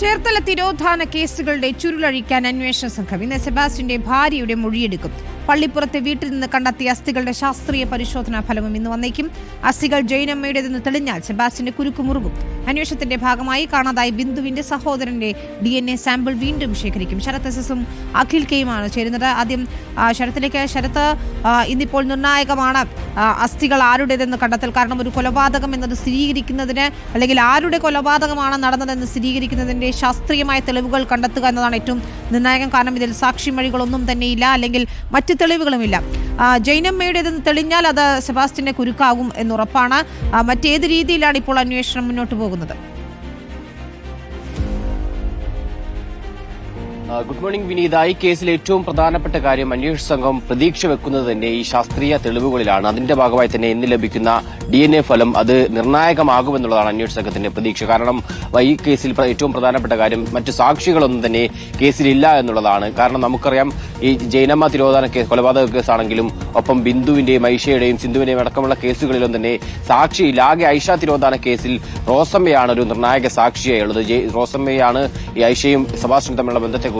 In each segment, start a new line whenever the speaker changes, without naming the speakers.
ചേർത്തല തിരോധാന കേസുകളുടെ ചുരുളഴിക്കാൻ അന്വേഷണ സംഘം ഇന്ന് സെബാസ്റ്റിന്റെ ഭാര്യയുടെ മൊഴിയെടുക്കും. പള്ളിപ്പുറത്തെ വീട്ടിൽ നിന്ന് കണ്ടെത്തിയ അസ്ഥികളുടെ ശാസ്ത്രീയ പരിശോധനാ ഫലവും ഇന്ന് വന്നേക്കും. അസ്ഥികൾ ജൈനമ്മയുടേതെന്ന് തെളിഞ്ഞാൽ സെബാസ്റ്റിന്റെ കുരുക്ക് മുറുകും. അന്വേഷണത്തിന്റെ ഭാഗമായി കാണാതായ ബിന്ദുവിന്റെ സഹോദരന്റെ ഡി എൻ എ സാമ്പിൾ വീണ്ടും ശേഖരിക്കും. ശരത് എസ് എസും അഖിൽ കെയുമാണ് ചേരുന്നത്. ആദ്യം ശരത്തിലേക്ക് ശരത്ത് ഇന്നിപ്പോൾ നിർണായകമാണ്. അസ്ഥികൾ ആരുടേതെന്ന് കണ്ടെത്തൽ കാരണം ഒരു കൊലപാതകം എന്നത് സ്ഥിരീകരിക്കുന്നതിന് അല്ലെങ്കിൽ ആരുടെ കൊലപാതകമാണ് നടന്നതെന്ന് സ്ഥിരീകരിക്കുന്നതിന്റെ ശാസ്ത്രീയമായ തെളിവുകൾ കണ്ടെത്തുക എന്നതാണ് ഏറ്റവും നിർണായകം. കാരണം ഇതിൽ സാക്ഷിമൊഴികളൊന്നും തന്നെയില്ല. അല്ലെങ്കിൽ മറ്റു തെളിവുകളുമില്ല. ജൈനമ്മയുടേതെന്ന് തെളിഞ്ഞാൽ അത് സെബാസ്റ്റിന്റെ കുരുക്കാകും എന്നുറപ്പാണ്. മറ്റേത് രീതിയിലാണ് ഇപ്പോൾ അന്വേഷണം മുന്നോട്ട് പോകുന്നത്.
Good morning Vineetha. ഈ കേസിൽ ഏറ്റവും പ്രധാനപ്പെട്ട കാര്യം അന്വേഷണ സംഘം പ്രതീക്ഷ വെക്കുന്നത് തന്നെ ഈ ശാസ്ത്രീയ തെളിവുകളിലാണ്. അതിന്റെ ഭാഗമായി തന്നെ ഇന്ന് ലഭിക്കുന്ന ഡി എൻ എ ഫലം അത് നിർണായകമാകുമെന്നുള്ളതാണ് അന്വേഷണ സംഘത്തിന്റെ പ്രതീക്ഷ. കാരണം ഈ കേസിൽ ഏറ്റവും പ്രധാനപ്പെട്ട കാര്യം മറ്റു സാക്ഷികളൊന്നും തന്നെ കേസിലില്ല എന്നുള്ളതാണ്. കാരണം നമുക്കറിയാം ഈ ജൈനമ്മ തിരോധാന കേസ് കൊലപാതക കേസാണെങ്കിലും ഒപ്പം ബിന്ദുവിന്റെയും ഐഷയുടെയും സിന്ധുവിന്റെയും അടക്കമുള്ള കേസുകളിലും തന്നെ സാക്ഷിയില്ല ആകെ ഐഷ തിരോധാന കേസിൽ റോസമ്മയാണ് ഒരു നിർണായക സാക്ഷിയായുള്ളത്. റോസമ്മയാണ് ഈ ഐഷയും സഭാസ്ത്രം തമ്മിലുള്ള ബന്ധത്തെക്കുറിച്ച്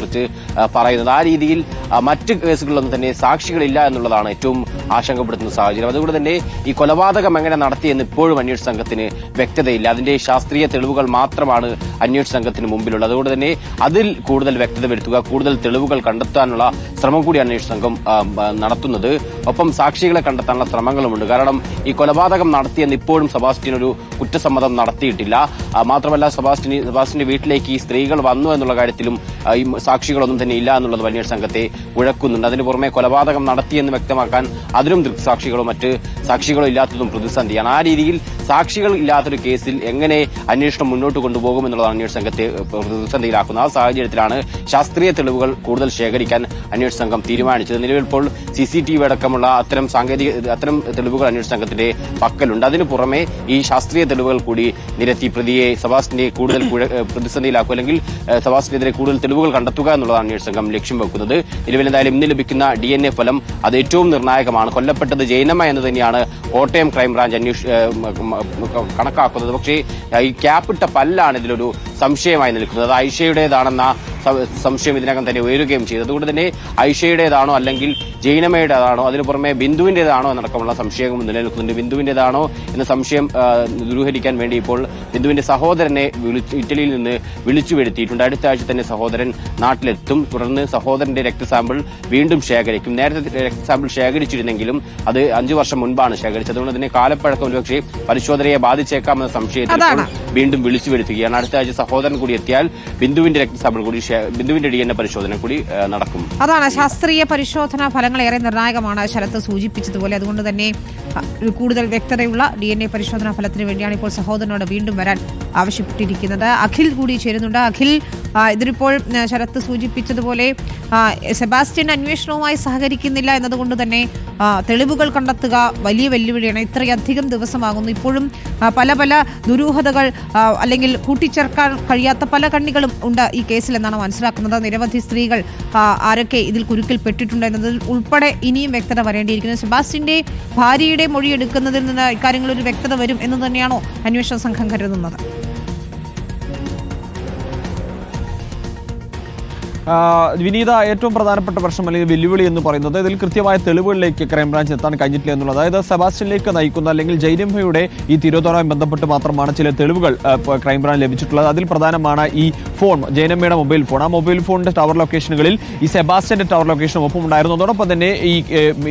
ആ, പറയുന്നത്. ആ രീതിയിൽ മറ്റ് കേസുകളിലൊന്നും തന്നെ സാക്ഷികളില്ല എന്നുള്ളതാണ് ഏറ്റവും ആശങ്കപ്പെടുത്തുന്ന സാഹചര്യം. അതുകൊണ്ട് തന്നെ ഈ കൊലപാതകം എങ്ങനെ നടത്തിയെന്ന് ഇപ്പോഴും അന്വേഷണ സംഘത്തിന് വ്യക്തതയില്ല. അതിന്റെ ശാസ്ത്രീയ തെളിവുകൾ മാത്രമാണ് അന്വേഷണ സംഘത്തിന് മുമ്പിലുള്ളത്. അതുകൊണ്ട് തന്നെ അതിൽ കൂടുതൽ വ്യക്തത വരുത്തുക കൂടുതൽ തെളിവുകൾ കണ്ടെത്താനുള്ള ശ്രമം കൂടി അന്വേഷണ സംഘം നടത്തുന്നത്. ഒപ്പം സാക്ഷികളെ കണ്ടെത്താനുള്ള ശ്രമങ്ങളുമുണ്ട്. കാരണം ഈ കൊലപാതകം നടത്തിയെന്ന് ഇപ്പോഴും സെബാസ്റ്റ്യൻ ഒരു കുറ്റസമ്മതം നടത്തിയിട്ടില്ല. മാത്രമല്ല സെബാസ്റ്റ്യൻ സെബാസ്റ്റിന്റെ വീട്ടിലേക്ക് ഈ സ്ത്രീകൾ വന്നു എന്നുള്ള കാര്യത്തിലും ഈ സാക്ഷികളൊന്നും തന്നെ ഇല്ല എന്നുള്ളത് വലിയ സംഘത്തെ ഉഴക്കുന്നുണ്ട് അതിന് പുറമെ കൊലപാതകം നടത്തിയെന്ന് വ്യക്തമാക്കാൻ അതിലും ദൃക്സാക്ഷികളോ മറ്റ് സാക്ഷികളോ ഇല്ലാത്തതും പ്രതിസന്ധിയാണ്. ആ രീതിയിൽ സാക്ഷികൾ ഇല്ലാത്തൊരു കേസിൽ എങ്ങനെ അന്വേഷണം മുന്നോട്ട് കൊണ്ടുപോകും എന്നുള്ളതാണ് അന്വേഷണ സംഘത്തെ പ്രതിസന്ധിയിലാക്കുന്നത്. ആ സാഹചര്യത്തിലാണ് ശാസ്ത്രീയ തെളിവുകൾ കൂടുതൽ ശേഖരിക്കാൻ അന്വേഷണ സംഘം തീരുമാനിച്ചത്. നിലവിൽ ഇപ്പോൾ സി സി ടി വി അടക്കമുള്ള അത്തരം സാങ്കേതിക അത്തരം തെളിവുകൾ അന്വേഷണ സംഘത്തിന്റെ പക്കലുണ്ട്. അതിനു പുറമെ ഈ ശാസ്ത്രീയ തെളിവുകൾ കൂടി നിരത്തി പ്രതിയെ സബാസ്റ്റിനെ കൂടുതൽ പ്രതിസന്ധിയിലാക്കും അല്ലെങ്കിൽ സബാസ്റ്റിനെതിരെ കൂടുതൽ തെളിവുകൾ കണ്ടെത്തുക എന്നുള്ളതാണ് അന്വേഷണ സംഘം ലക്ഷ്യം വെക്കുന്നത്. നിലവിൽ എന്തായാലും ഇന്ന് ലഭിക്കുന്ന ഡി എൻ എ ഫലം അത് ഏറ്റവും നിർണായകമാണ്. കൊല്ലപ്പെട്ടത് ജൈനമ്മ എന്ന് തന്നെയാണ് കോട്ടയം ക്രൈംബ്രാഞ്ച് അന്വേഷ കണക്കാക്കുന്നത്. പക്ഷേ ഈ ക്യാപ്പിട്ട പല്ലാണ് ഇതിലൊരു സംശയമായി നിൽക്കുന്നത്. അത് ഐഷയുടേതാണെന്ന സംശയം ഇതിനകം തന്നെ ഉയരുകയും ചെയ്തു. അതുകൊണ്ട് തന്നെ ഐഷയുടേതാണോ അല്ലെങ്കിൽ ജൈനമയുടേതാണോ അതിനു പുറമെ ബിന്ദുവിന്റേതാണോ എന്നടക്കമുള്ള സംശയം നിലനിൽക്കുന്നുണ്ട്. ബിന്ദുവിന്റേതാണോ എന്ന സംശയം ദുരൂഹരിക്കാൻ വേണ്ടി ഇപ്പോൾ ബിന്ദുവിന്റെ സഹോദരനെ ഇറ്റലിയിൽ നിന്ന് വിളിച്ചു വരുത്തിയിട്ടുണ്ട്. അടുത്ത ആഴ്ച തന്നെ സഹോദരൻ നാട്ടിലെത്തും. തുടർന്ന് സഹോദരന്റെ രക്തസാമ്പിൾ വീണ്ടും ശേഖരിക്കും. നേരത്തെ രക്തസാമ്പിൾ ശേഖരിച്ചിരുന്നെങ്കിലും അത് അഞ്ചു വർഷം മുൻപാണ് ശേഖരിച്ചത്. അതുകൊണ്ട് തന്നെ കാലപ്പഴക്കം ഒരുപക്ഷെ പരിശോധനയെ ബാധിച്ചേക്കാമെന്ന സംശയത്തിൽ. വീണ്ടും വിളിച്ചു വരുത്തുകയാണ്. അടുത്ത ആഴ്ച സഹോദരൻ കൂടി എത്തിയാൽ ബിന്ദുവിന്റെ രക്തസാമ്പിൾ കൂടി ബിന്ദുവിന്റെ ഡി എൻ എ പരിശോധന കൂടി നടക്കും.
അതാണ് ശാസ്ത്രീയ പരിശോധനാ ഫലങ്ങൾ ഏറെ നിർണായകമാണ് ശരത്ത് സൂചിപ്പിച്ചതുപോലെ. അതുകൊണ്ട് തന്നെ കൂടുതൽ വ്യക്തതയുള്ള ഡി എൻ എ പരിശോധനാ ഫലത്തിന് വേണ്ടിയാണ് ഇപ്പോൾ സഹോദരനോട് വീണ്ടും വരാൻ ആവശ്യപ്പെട്ടിരിക്കുന്നത്. അഖിൽ കൂടി ചേരുന്നുണ്ട്. അഖിൽ ഇതിലിപ്പോൾ ശരത്ത് സൂചിപ്പിച്ചതുപോലെ സെബാസ്റ്റ്യൻ അന്വേഷണവുമായി സഹകരിക്കുന്നില്ല എന്നതുകൊണ്ട് തന്നെ തെളിവുകൾ കണ്ടെത്തുക വലിയ വെല്ലുവിളിയാണ്. ഇത്രയധികം ദിവസമാകുന്നു. ഇപ്പോഴും പല പല ദുരൂഹതകൾ അല്ലെങ്കിൽ കൂട്ടിച്ചേർക്കാൻ കഴിയാത്ത പല കണ്ണികളും ഉണ്ട് ഈ കേസിൽ എന്നാണ് മനസ്സിലാക്കുന്നത്. നിരവധി സ്ത്രീകൾ ആരൊക്കെ ഇതിൽ കുരുക്കിൽ പെട്ടിട്ടുണ്ട് എന്നതിൽ ഉൾപ്പെടെ ഇനിയും വ്യക്തത വരേണ്ടിയിരിക്കുന്നു. സെബാസ്റ്റിന്റെ ഭാര്യയുടെ മൊഴി എടുക്കുന്നതിൽ നിന്ന് ഇക്കാര്യങ്ങളിൽ ഒരു വ്യക്തത വരും എന്ന് തന്നെയാണോ അന്വേഷണ സംഘം കരുതുന്നത്?
വിനീത ഏറ്റവും പ്രധാനപ്പെട്ട പ്രശ്നം അല്ലെങ്കിൽ വെല്ലുവിളി എന്ന് പറയുന്നത് ഇതിൽ കൃത്യമായ തെളിവുകളിലേക്ക് ക്രൈംബ്രാഞ്ച് എത്താൻ കഴിഞ്ഞിട്ടില്ല എന്നുള്ളത് അതായത് സെബാസ്റ്റ്യനിലേക്ക് നയിക്കുന്ന അല്ലെങ്കിൽ ജൈരംഭയുടെ ഈ തിരോധനവുമായി ബന്ധപ്പെട്ട് മാത്രമാണ് ചില തെളിവുകൾ ക്രൈംബ്രാഞ്ച് ലഭിച്ചിട്ടുള്ളത്. അതിൽ പ്രധാനമാണ് ഈ ഫോൺ ജൈനമ്മയുടെ മൊബൈൽ ഫോൺ. ആ മൊബൈൽ ഫോണിന്റെ ടവർ ലൊക്കേഷനുകളിൽ ഈ സെബാസ്റ്റ്യന്റെ ടവർ ലൊക്കേഷനും ഒപ്പം ഉണ്ടായിരുന്നു അതോടൊപ്പം തന്നെ ഈ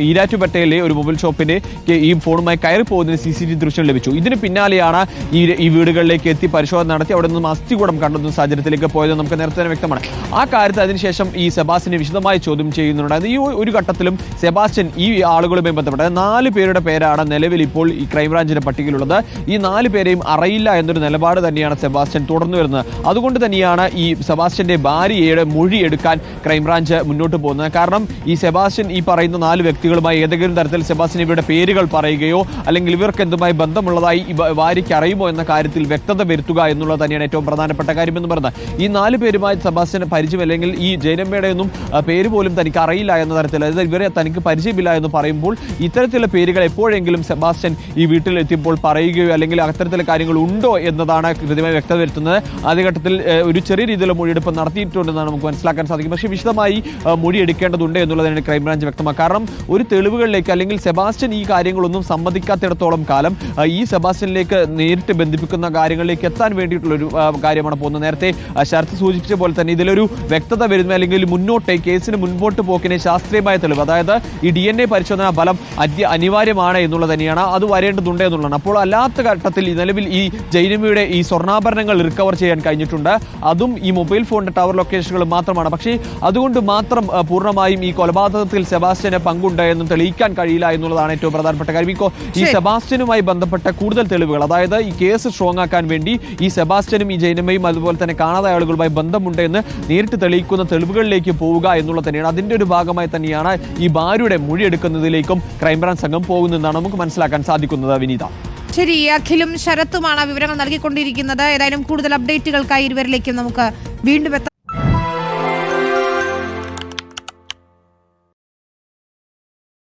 ഈരാറ്റുപേട്ടയിലെ ഒരു മൊബൈൽ ഷോപ്പിന്റെ ഈ ഫോണുമായി കയറി പോകുന്നതിന് സി സി ടി ദൃശ്യം ലഭിച്ചു. ഇതിന് പിന്നാലെയാണ് ഈ ഈ വീടുകളിലേക്ക് എത്തി പരിശോധന നടത്തി അവിടെ നിന്നും അസ്ഥികൂടം കണ്ടെത്തുന്ന സാഹചര്യത്തിലേക്ക് പോയത് നമുക്ക് നേരത്തെ തന്നെ വ്യക്തമാണ്. ആ കാര്യത്തിൽ അതിനുശേഷം ഈ സെബാസ്റ്റിനെ വിശദമായി ചോദ്യം ചെയ്യുന്നുണ്ടായത് ഈ ഒരു ഘട്ടത്തിലും സെബാസ്റ്റ്യൻ ഈ ആളുകളുമായി ബന്ധപ്പെട്ട നാല് പേരുടെ പേരാണ് നിലവിൽ ഇപ്പോൾ ഈ ക്രൈംബ്രാഞ്ചിന്റെ പട്ടികയിലുള്ളത്. ഈ നാല് പേരെയും അറിയില്ല എന്നൊരു നിലപാട് തന്നെയാണ് സെബാസ്റ്റ്യൻ തുടർന്നു വരുന്നത്. അതുകൊണ്ട് തന്നെയാണ് ഈ സെബാസ്റ്റ്യന്റെ ഭാര്യയുടെ മൊഴി എടുക്കാൻ ക്രൈംബ്രാഞ്ച് മുന്നോട്ട് പോകുന്നത്. കാരണം ഈ സെബാസ്റ്റ്യൻ ഈ പറയുന്ന നാല് വ്യക്തികളുമായി ഏതെങ്കിലും തരത്തിൽ സെബാസ്റ്റ്യൻ ഇവരുടെ പേരുകൾ പറയുകയോ അല്ലെങ്കിൽ ഇവർക്ക് എന്തുമായി ബന്ധമുള്ളതായി ഭാര്യയ്ക്ക് അറിയുമോ എന്ന കാര്യത്തിൽ വ്യക്തത വരുത്തുക എന്നുള്ളത് തന്നെയാണ് ഏറ്റവും പ്രധാനപ്പെട്ട കാര്യം എന്ന് പറയുന്നത്. ഈ നാല് പേരുമായി സെബാസ്റ്റ്യൻ പരിചയം അല്ലെങ്കിൽ ഈ ജൈനമ്മയുടെ ഒന്നും പേര് പോലും തനിക്ക് അറിയില്ല എന്ന തരത്തിൽ അതായത് ഇവരെ തനിക്ക് പരിചയമില്ല എന്ന് പറയുമ്പോൾ ഇത്തരത്തിലുള്ള പേരുകൾ എപ്പോഴെങ്കിലും സെബാസ്റ്റ്യൻ ഈ വീട്ടിലെത്തിയപ്പോൾ പറയുകയോ അല്ലെങ്കിൽ അത്തരത്തിലുള്ള കാര്യങ്ങൾ ഉണ്ടോ എന്നതാണ് കൃത്യമായി വ്യക്തത വരുത്തുന്നത് ആദ്യഘട്ടത്തിൽ ഘട്ടത്തിൽ ഒരു ചെറിയ രീതിയിലുള്ള മൊഴിയെടുപ്പ് നടത്തിയിട്ടുണ്ടെന്നാണ് നമുക്ക് മനസ്സിലാക്കാൻ സാധിക്കും. പക്ഷേ വിശദമായി മൊഴി എടുക്കേണ്ടതുണ്ട് എന്നുള്ളതാണ് ക്രൈംബ്രാഞ്ച് വ്യക്തമാക്കുക കാരണം ഒരു തെളിവുകളിലേക്ക് അല്ലെങ്കിൽ സെബാസ്റ്റ്യൻ ഈ കാര്യങ്ങളൊന്നും സമ്മതിക്കാത്തിടത്തോളം കാലം ഈ സെബാസ്റ്റ്യനിലേക്ക് നേരിട്ട് ബന്ധിപ്പിക്കുന്ന കാര്യങ്ങളിലേക്ക് എത്താൻ വേണ്ടിയിട്ടുള്ള ഒരു കാര്യമാണ് പോകുന്നത്. നേരത്തെ ശരത്ത് സൂചിപ്പിച്ച പോലെ തന്നെ ഇതിലൊരു വ്യക്തത വരുന്ന അല്ലെങ്കിൽ മുന്നോട്ട് കേസിന് മുൻപോട്ട് പോക്കിന് ശാസ്ത്രീയമായ തെളിവ് അതായത് ഈ ഡി എൻ എ പരിശോധനാ ഫലം അത്യ അനിവാര്യമാണ് എന്നുള്ളത് തന്നെയാണ് അത് വരേണ്ടതുണ്ട് എന്നുള്ളതാണ്. അപ്പോൾ അല്ലാത്ത ഘട്ടത്തിൽ നിലവിൽ ഈ ജൈനമിയുടെ ഈ സ്വർണാഭരണങ്ങൾ റിക്കവർ ചെയ്യാൻ കഴിഞ്ഞിട്ടുണ്ട്. അതും ഈ മൊബൈൽ ഫോണിന്റെ ടവർ ലൊക്കേഷനുകൾ മാത്രമാണ്. പക്ഷേ അതുകൊണ്ട് മാത്രം പൂർണമായും ഈ കൊലപാതകത്തിൽ സെബാസ്റ്റ്യന് പങ്കുണ്ട് എന്നും തെളിയിക്കാൻ കഴിയില്ല എന്നുള്ളതാണ് ഏറ്റവും പ്രധാനപ്പെട്ട കാര്യം. ഈ ഈ സെബാസ്റ്റ്യനുമായി ബന്ധപ്പെട്ട കൂടുതൽ തെളിവുകൾ അതായത് ഈ കേസ് സ്ട്രോങ് ആക്കാൻ വേണ്ടി ഈ സെബാസ്റ്റ്യനും ഈ ജൈനമയും അതുപോലെ തന്നെ കാണാതായ ആളുകളുമായി ബന്ധമുണ്ട് എന്ന് നേരിട്ട് തെളിയിക്കുന്ന തെളിവുകളിലേക്ക് പോവുക എന്നുള്ളത് തന്നെയാണ്. അതിന്റെ ഒരു ഭാഗമായി തന്നെയാണ് ഈ ഭാര്യയുടെ മൊഴിയെടുക്കുന്നതിലേക്കും ക്രൈംബ്രാഞ്ച് സംഘം പോകുന്നതെന്നാണ് നമുക്ക് മനസ്സിലാക്കാൻ സാധിക്കുന്നത് വിനീത.
ശരി അഖിലും ശരത്തുമാണ് വിവരങ്ങൾ നൽകിക്കൊണ്ടിരിക്കുന്നത്. ഏതായാലും കൂടുതൽ അപ്ഡേറ്റുകൾക്കായി ഇരുവരിലേക്കും നമുക്ക് വീണ്ടും